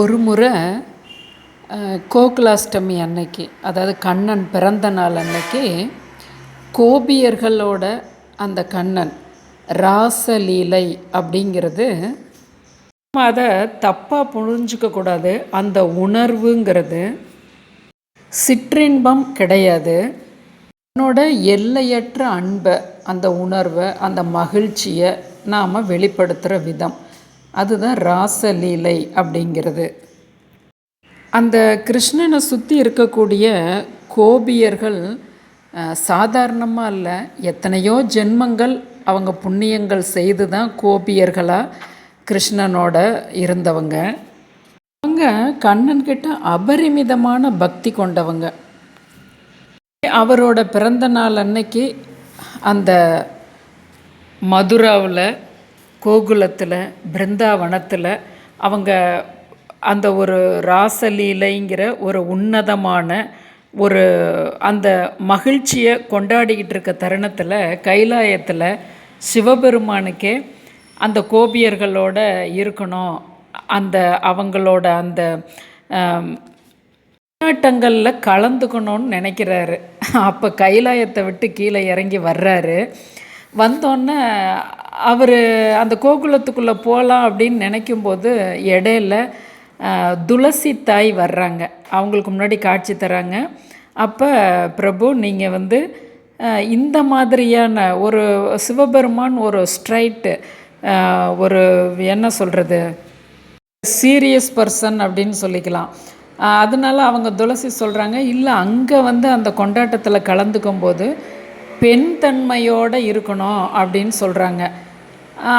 ஒரு முறை கோகுலாஷ்டமி அன்னைக்கு அதாவது கண்ணன் பிறந்த நாள் அன்னைக்கு கோபியர்களோட அந்த கண்ணன் ராசலீலை அப்படிங்கிறது நம்ம அதை தப்பாக புரிஞ்சுக்க கூடாது. அந்த உணர்வுங்கிறது சிற்றின்பம் கிடையாது. தன்னோட எல்லையற்ற அன்பை அந்த உணர்வை அந்த மகிழ்ச்சியை நாம் வெளிப்படுத்துகிற விதம். அதுதான் ராசலீலை அப்படிங்கிறது. அந்த கிருஷ்ணனை சுற்றி இருக்கக்கூடிய கோபியர்கள் சாதாரணமாக இல்லை. எத்தனையோ ஜென்மங்கள் அவங்க புண்ணியங்கள் செய்து தான் கோபியர்களாக கிருஷ்ணனோட இருந்தவங்க. அவங்க கண்ணன்கிட்ட அபரிமிதமான பக்தி கொண்டவங்க. அவரோட பிறந்த நாள் அன்னைக்கு அந்த மதுராவில் கோகுலத்தில் பிருந்தாவனத்தில் அவங்க அந்த ஒரு ராசலீலைங்கிற ஒரு உன்னதமான ஒரு அந்த மகிழ்ச்சியை கொண்டாடிக்கிட்டு இருக்க தருணத்தில் கைலாயத்தில் சிவபெருமானுக்கே அந்த கோபியர்களோட இருக்கணும். அந்த அவங்களோட அந்த போராட்டங்களில் கலந்துக்கணும்னு நினைக்கிறாரு. அப்போ கைலாயத்தை விட்டு கீழே இறங்கி வர்றாரு. வந்தோன்னே அவர் அந்த கோகுலத்துக்குள்ளே போகலாம் அப்படின்னு நினைக்கும்போது இடையில துளசி தாய் வர்றாங்க. அவங்களுக்கு முன்னாடி காட்சி தராங்க. அப்போ பிரபு நீங்கள் வந்து இந்த மாதிரியான ஒரு சிவபெருமான் ஒரு ஸ்ட்ரைட்டு ஒரு என்ன சொல்கிறது சீரியஸ் பர்சன் அப்படின்னு சொல்லிக்கலாம். அதனால அவங்க துளசி சொல்கிறாங்க இல்லை அங்கே வந்து அந்த கொண்டாட்டத்தில் கலந்துக்கும் போது பெண் தன்மையோடு இருக்கணும் அப்படின்னு சொல்கிறாங்க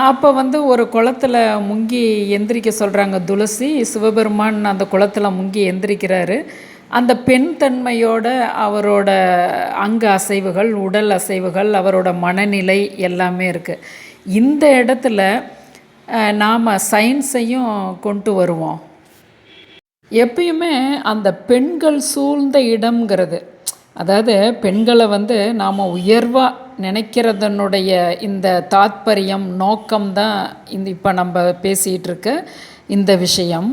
அப்போ வந்து ஒரு குளத்துல முங்கி எந்திரிக்க சொல்கிறாங்க துளசி. சிவபெருமான் அந்த குளத்துல முங்கி எந்திரிக்கிறாரு. அந்த பெண் தன்மையோட அவரோட அங்க அசைவுகள் உடல் அசைவுகள் அவரோட மனநிலை எல்லாமே இருக்குது இந்த இடத்துல நாம் சயின்ஸையும் கொண்டு வருவோம். எப்பயுமே அந்த பெண்கள் சூழ்ந்த இடம்ங்கிறது அதாவது பெண்களை வந்து நாம் உயர்வாக நினைக்கிறதனுடைய இந்த தாத்பரியம் நோக்கம்தான் இந்த இப்போ நம்ம பேசிகிட்டு இருக்க இந்த விஷயம்.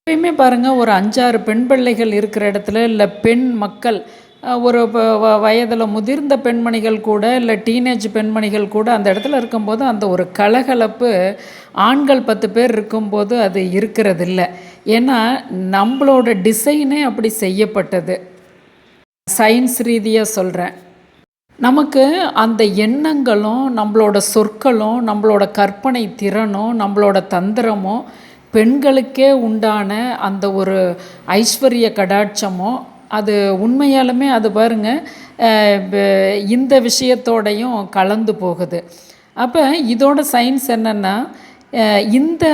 எப்பயுமே பாருங்கள் ஒரு அஞ்சாறு பெண் பிள்ளைகள் இருக்கிற இடத்துல இல்லை பெண் மக்கள் ஒரு வயதில் முதிர்ந்த பெண்மணிகள் கூட இல்லை டீனேஜ் பெண்மணிகள் கூட அந்த இடத்துல இருக்கும்போது அந்த ஒரு கலகலப்பு ஆண்கள் பத்து பேர் இருக்கும்போது அது இருக்கிறதில்ல. ஏன்னா நம்மளோட டிசைனே அப்படி செய்யப்பட்டது. சயின்ஸ் ரீதியாக சொல்கிறேன் நமக்கு அந்த எண்ணங்களும் நம்மளோட சொற்களும் நம்மளோட கற்பனை திறனும் நம்மளோட தந்திரமும் பெண்களுக்கே உண்டான அந்த ஒரு ஐஸ்வர்ய கடாட்சமோ அது உண்மையாலுமே அது பாருங்க இந்த விஷயத்தோடையும் கலந்து போகுது. அப்போ இதோட சயின்ஸ் என்னென்னா இந்த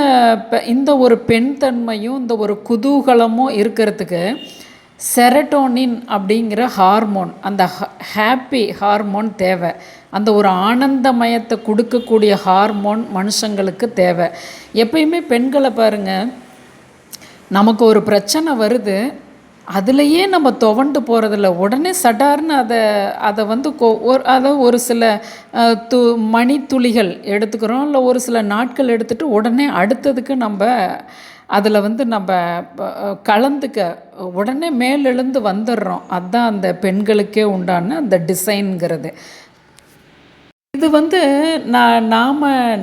இந்த ஒரு பெண் தன்மையும் இந்த ஒரு குதூகலமும் இருக்கிறதுக்கு செரட்டோனின் அப்படிங்கிற ஹார்மோன் அந்த ஹாப்பி ஹார்மோன் தேவை. அந்த ஒரு ஆனந்தமயத்தை கொடுக்கக்கூடிய ஹார்மோன் மனுஷங்களுக்கு தேவை. எப்பயுமே பெண்களை பாருங்கள் நமக்கு ஒரு பிரச்சனை வருது அதுலேயே நம்ம துவண்டு போகிறதில்ல உடனே சடார்னு அதை அதை வந்து கொ- ஒரு அதை ஒரு சில து மணித்துளிகள் எடுத்துக்கிறோம். இல்லை ஒரு சில நாட்கள் எடுத்துகிட்டு உடனே அடுத்ததுக்கு நம்ம அதில் வந்து நம்ம கலந்துக்க உடனே மேலெழுந்து வந்துடுறோம் அதுதான் அந்த பெண்களுக்கே உண்டான அந்த டிசைனுங்கிறது. இது வந்து நான் நாம்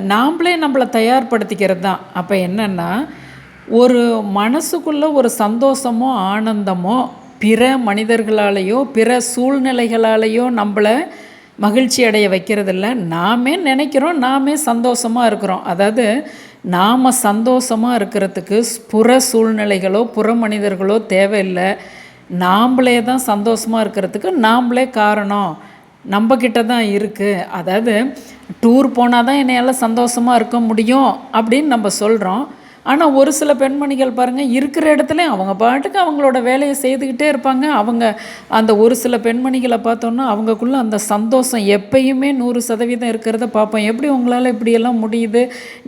நாம்ளே நம்மளை தயார்படுத்திக்கிறது தான் அப்போ என்னென்னா ஒரு மனசுக்குள்ளே ஒரு சந்தோஷமோ ஆனந்தமோ பிற மனிதர்களாலேயோ பிற சூழ்நிலைகளாலேயோ நம்மளை மகிழ்ச்சி அடைய வைக்கிறதில்ல. நாமே நினைக்கிறோம் நாமே சந்தோஷமாக இருக்கிறோம். அதாவது நாம் சந்தோஷமாக இருக்கிறதுக்கு புற சூழ்நிலைகளோ புற மனிதர்களோ தேவையில்லை. நாம்ளே தான் சந்தோஷமாக இருக்கிறதுக்கு நாம்ளே காரணம். நம்மக்கிட்ட தான் இருக்குது அதாவது டூர் போனால் தான் என்னையால் சந்தோஷமாக இருக்க முடியும் அப்படின்னு நம்ம சொல்கிறோம் ஆனால் ஒரு சில பெண்மணிகள் பாருங்கள் இருக்கிற இடத்துல அவங்க பாட்டுக்கு அவங்களோட வேலையை செய்துக்கிட்டே இருப்பாங்க. அவங்க அந்த ஒரு சில பெண்மணிகளை பார்த்தோன்னா அவங்கக்குள்ள அந்த சந்தோஷம் எப்பயுமே நூறு சதவீதம் இருக்கிறத பார்ப்போம். எப்படி உங்களால் இப்படியெல்லாம் முடியுது?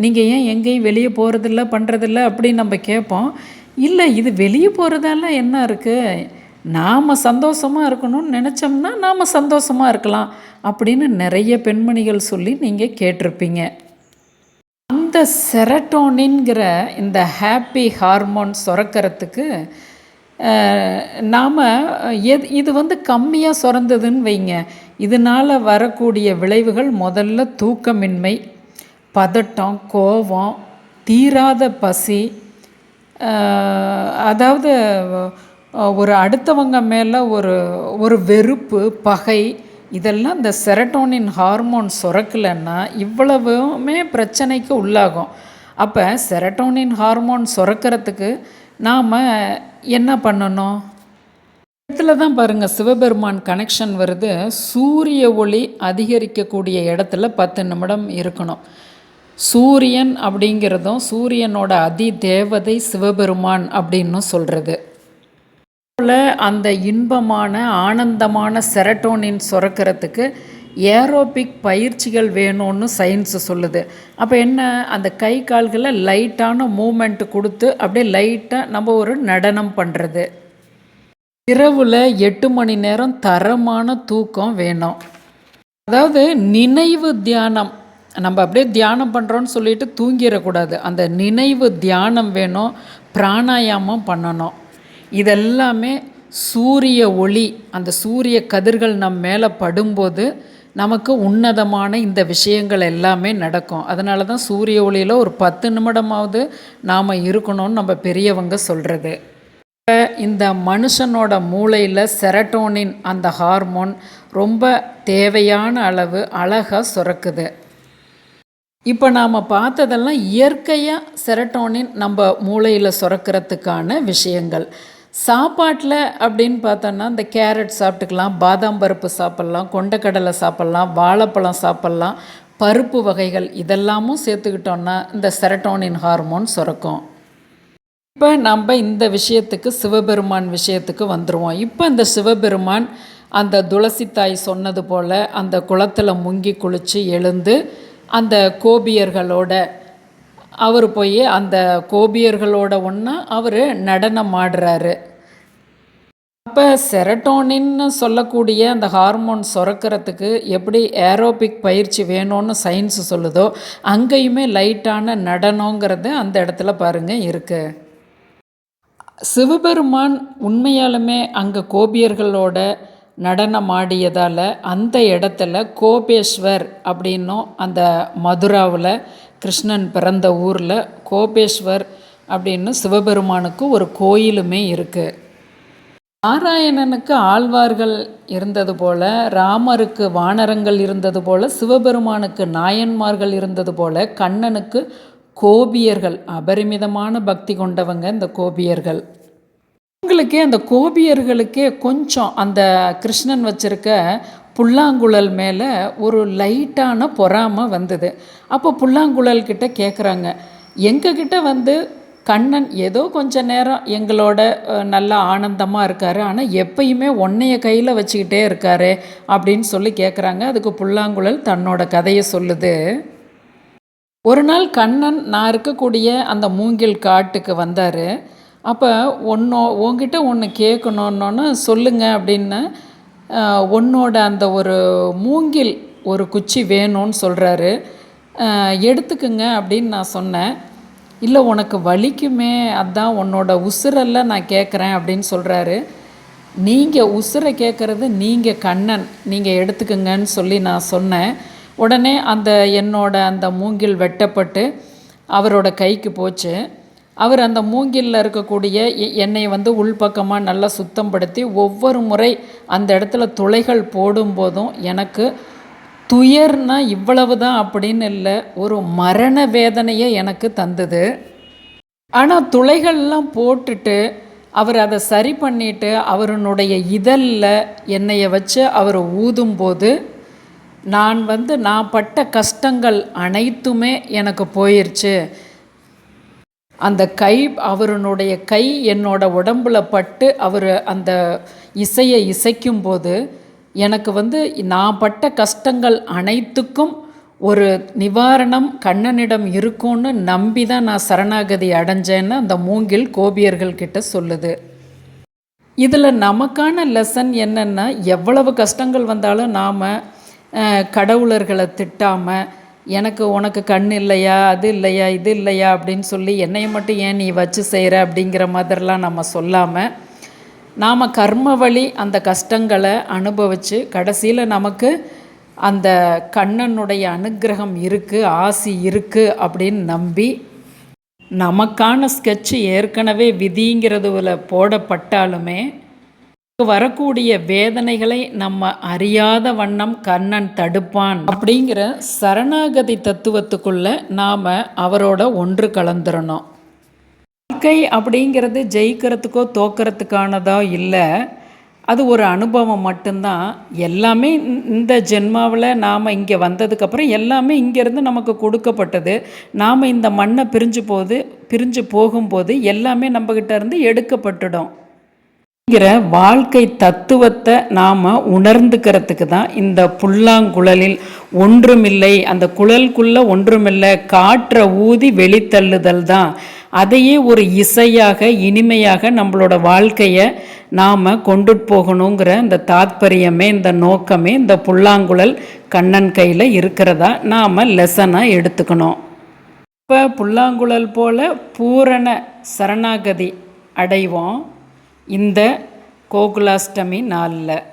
நீங்கள் ஏன் எங்கேயும் வெளியே போகிறதில்ல பண்ணுறதில்ல அப்படின்னு நம்ம கேட்போம். இல்லை இது வெளியே போகிறதால என்ன இருக்குது நாம் சந்தோஷமாக இருக்கணும்னு நினச்சோம்னா நாம் சந்தோஷமாக இருக்கலாம் அப்படின்னு நிறைய பெண்மணிகள் சொல்லி நீங்கள் கேட்டிருப்பீங்க. அந்த செரட்டோனின்கிற இந்த ஹாப்பி ஹார்மோன் சுரக்கிறதுக்கு நாம் எது இது வந்து கம்மியாக சுரந்ததுன்னு வைங்க. இதனால் வரக்கூடிய விளைவுகள் முதல்ல தூக்கமின்மை பதட்டம் கோபம் தீராத பசி அதாவது ஒரு அடுத்தவங்க மேலே ஒரு ஒரு வெறுப்பு பகை இதெல்லாம் இந்த செரட்டோனின் ஹார்மோன் சுரக்கலைன்னா இவ்வளவுமே பிரச்சனைக்கு உள்ளாகும். அப்போ செரட்டோனின் ஹார்மோன் சுரக்கிறதுக்கு நாம் என்ன பண்ணணும்? இடத்துல தான் பாருங்கள் சிவபெருமான் கனெக்ஷன் வருது. சூரிய ஒளி அதிகரிக்கக்கூடிய இடத்துல பத்து நிமிடம் இருக்கணும். சூரியன் அப்படிங்கிறதும் சூரியனோட அதி தேவதை சிவபெருமான் அப்படின்னு சொல்கிறது போல் அந்த இன்பமான ஆனந்தமான செரட்டோனின் சுரக்கிறதுக்கு ஏரோபிக் பயிற்சிகள் வேணும்னு சயின்ஸு சொல்லுது. அப்போ என்ன அந்த கை கால்களை லைட்டான மூமெண்ட் கொடுத்து அப்படியே லைட்டாக நம்ம ஒரு நடனம் பண்ணுறது இரவில் எட்டு மணி நேரம் தரமான தூக்கம் வேணும். அதாவது நினைவு தியானம் நம்ம அப்படியே தியானம் பண்ணுறோன்னு சொல்லிட்டு தூங்கிடக்கூடாது. அந்த நினைவு தியானம் வேணும் பிராணாயாமம் பண்ணணும். இதெல்லாமே சூரிய ஒளி அந்த சூரிய கதிர்கள் நம் மேலே படும்போது நமக்கு உன்னதமான இந்த விஷயங்கள் எல்லாமே நடக்கும். அதனால தான் சூரிய ஒளியில் ஒரு பத்து நிமிடமாவது நாம் இருக்கணும்னு நம்ம பெரியவங்க சொல்கிறது இந்த மனுஷனோட மூளையில் செரட்டோனின் அந்த ஹார்மோன் ரொம்ப தேவையான அளவு அழகாக சுரக்குது. இப்போ நாம் பார்த்ததெல்லாம் இயற்கையாக செரட்டோனின் நம்ம மூளையில் சுரக்கிறதுக்கான விஷயங்கள். சாப்பாட்டில் அப்படின்னு பார்த்தோன்னா இந்த கேரட் சாப்பிட்டுக்கலாம் பாதாம் பருப்பு சாப்பிட்லாம் கொண்டக்கடலை சாப்பிட்லாம் வாழைப்பழம் சாப்பிட்லாம் பருப்பு வகைகள் இதெல்லாமும் சேர்த்துக்கிட்டோன்னா இந்த செரட்டோனின் ஹார்மோன் சுரக்கும். இப்போ நம்ம இந்த விஷயத்துக்கு சிவபெருமான் விஷயத்துக்கு வந்துடுவோம் இப்போ இந்த சிவபெருமான் அந்த துளசி தாய் சொன்னது போல் அந்த குளத்தில் முங்கி குளித்து எழுந்து அந்த கோபியர்களோட அவர் போய் அந்த கோபியர்களோட ஒன்றா அவர் நடனம் ஆடுறாரு அப்போ செரட்டோனின்னு சொல்லக்கூடிய அந்த ஹார்மோன் சுரக்கிறதுக்கு எப்படி ஏரோபிக் பயிற்சி வேணும்னு சயின்ஸ் சொல்லுதோ அங்கேயுமே லைட்டான நடனங்கிறது அந்த இடத்துல பாருங்கள் இருக்குது சிவபெருமான் உண்மையாலுமே அங்கே கோபியர்களோட நடனம் ஆடியதால் அந்த இடத்துல கோபேஸ்வர் அப்படின்னும் அந்த மதுராவில் கிருஷ்ணன் பிறந்த ஊரில் கோபேஸ்வர் அப்படின்னு சிவபெருமானுக்கு ஒரு கோயிலுமே இருக்குது நாராயணனுக்கு ஆழ்வார்கள் இருந்தது போல ராமருக்கு வானரங்கள் இருந்தது போல சிவபெருமானுக்கு நாயன்மார்கள் இருந்தது போல கண்ணனுக்கு கோபியர்கள் அபரிமிதமான பக்தி கொண்டவங்க இந்த கோபியர்கள். உங்களுக்கே அந்த கோபியர்களுக்கே கொஞ்சம் அந்த கிருஷ்ணன் வச்சிருக்க புல்லாங்குழல் மேலே ஒரு லைட்டான பொறாமை வந்தது. அப்போ புல்லாங்குழல் கிட்ட கேட்குறாங்க எங்ககிட்ட வந்து கண்ணன் ஏதோ கொஞ்ச நேரம் எங்களோட நல்லா ஆனந்தமாக இருக்கார். ஆனால் எப்பயுமே ஒன்றைய கையில் வச்சுக்கிட்டே இருக்காரு அப்படின்னு சொல்லி கேட்குறாங்க அதுக்கு புல்லாங்குழல் தன்னோட கதையை சொல்லுது. ஒரு நாள் கண்ணன் நான் இருக்கக்கூடிய அந்த மூங்கில் காட்டுக்கு வந்தார். அப்போ ஒன்றோ உங்ககிட்ட ஒன்று கேட்கணுன்னொன்னு சொல்லுங்க அப்படின்னு உன்னோட அந்த ஒரு மூங்கில் ஒரு குச்சி வேணும்னு சொல்கிறாரு எடுத்துக்குங்க அப்படின்னு நான் சொன்னேன். இல்லை உனக்கு வலிக்குமே அதான் உன்னோட உசுரெல்லாம் நான் கேட்குறேன் அப்படின்னு சொல்கிறாரு நீங்கள் உசுரை கேட்குறது நீங்கள் கண்ணன் நீங்கள் எடுத்துக்குங்கன்னு சொல்லி நான் சொன்னேன். உடனே அந்த என்னோட அந்த மூங்கில் வெட்டப்பட்டு அவரோட கைக்கு போச்சு. அவர் அந்த மூங்கிலில் இருக்கக்கூடிய எண்ணெயை வந்து உள்பக்கமாக நல்லா சுத்தப்படுத்தி ஒவ்வொரு முறை அந்த இடத்துல துளைகள் போடும்போதும் எனக்கு துயர்னா இவ்வளவு தான் அப்படின்னு இல்லை ஒரு மரண வேதனையை எனக்கு தந்தது. ஆனால் துளைகள்லாம் போட்டுட்டு அவர் அதை சரி பண்ணிட்டு அவருடைய இதழில் எண்ணெயை வச்சு அவர் ஊதும்போது நான் வந்து நான் பட்ட கஷ்டங்கள் அனைத்துமே எனக்கு போயிடுச்சு அந்த கை அவருடைய கை என்னோட உடம்புல பட்டு அவர் அந்த இசையை இசைக்கும்போது எனக்கு வந்து நான் பட்ட கஷ்டங்கள் அனைத்துக்கும் ஒரு நிவாரணம் கண்ணனிடம் இருக்கும்னு நம்பி தான் நான் சரணாகதி அடைஞ்சேன்னு அந்த மூங்கில் கோபியர்கள் கிட்ட சொல்லுது. இதில் நமக்கான லெசன் என்னென்னா எவ்வளவு கஷ்டங்கள் வந்தாலும் நாம் கடவுளர்களை திட்டாமல் எனக்கு உனக்கு கண் இல்லையா அது இல்லையா இது இல்லையா அப்படின்னு சொல்லி என்னையை மட்டும் ஏன் நீ வச்சு செய்கிற அப்படிங்கிற மாதிரிலாம் நம்ம சொல்லாமல் நாம் கர்ம வழி அந்த கஷ்டங்களை அனுபவித்து கடைசியில் நமக்கு அந்த கண்ணனுடைய அனுக்கிரகம் இருக்குது ஆசி இருக்குது அப்படின்னு நம்பி நமக்கான ஸ்கெட்சு ஏற்கனவே விதிங்கிறதுல போடப்பட்டாலுமே வரக்கூடிய வேதனைகளை நம்ம அறியாத வண்ணம் கண்ணன் தடுப்பான். அப்படிங்கிற சரணாகதி தத்துவத்துக்குள்ள நாம் அவரோட ஒன்று கலந்துடணும் வாழ்க்கை அப்படிங்கிறது ஜெயிக்கிறதுக்கோ தோக்கிறதுக்கானதோ இல்லை அது ஒரு அனுபவம் மட்டும்தான். எல்லாமே இந்த- இந்த ஜென்மாவில் நாம் இங்கே வந்ததுக்கப்புறம் எல்லாமே இங்கேருந்து நமக்கு கொடுக்கப்பட்டது. நாம் இந்த மண்ணை பிரிஞ்சு போது பிரிஞ்சு போகும்போது எல்லாமே நம்மக்கிட்ட இருந்து எடுக்கப்பட்டுடும். அப்படிங்கிற வாழ்க்கை தத்துவத்தை நாம் உணர்ந்துக்கிறதுக்கு தான் இந்த புல்லாங்குழலில் ஒன்றுமில்லை. அந்த குழல்குள்ளே ஒன்றுமில்லை. காற்றை ஊதி வெளித்தள்ளுதல் தான். அதையே ஒரு இசையாக இனிமையாக நம்மளோட வாழ்க்கையை நாம் கொண்டு போகணுங்கிற இந்த தாத்பரியமே இந்த நோக்கமே இந்த புல்லாங்குழல் கண்ணன் கையில் இருக்கிறதா நாம் லெசனாக எடுத்துக்கணும். இப்போ புல்லாங்குழல் போல் பூரண சரணாகதி அடைவோம். இந்த கோகுலாஷ்டமி நாளில்.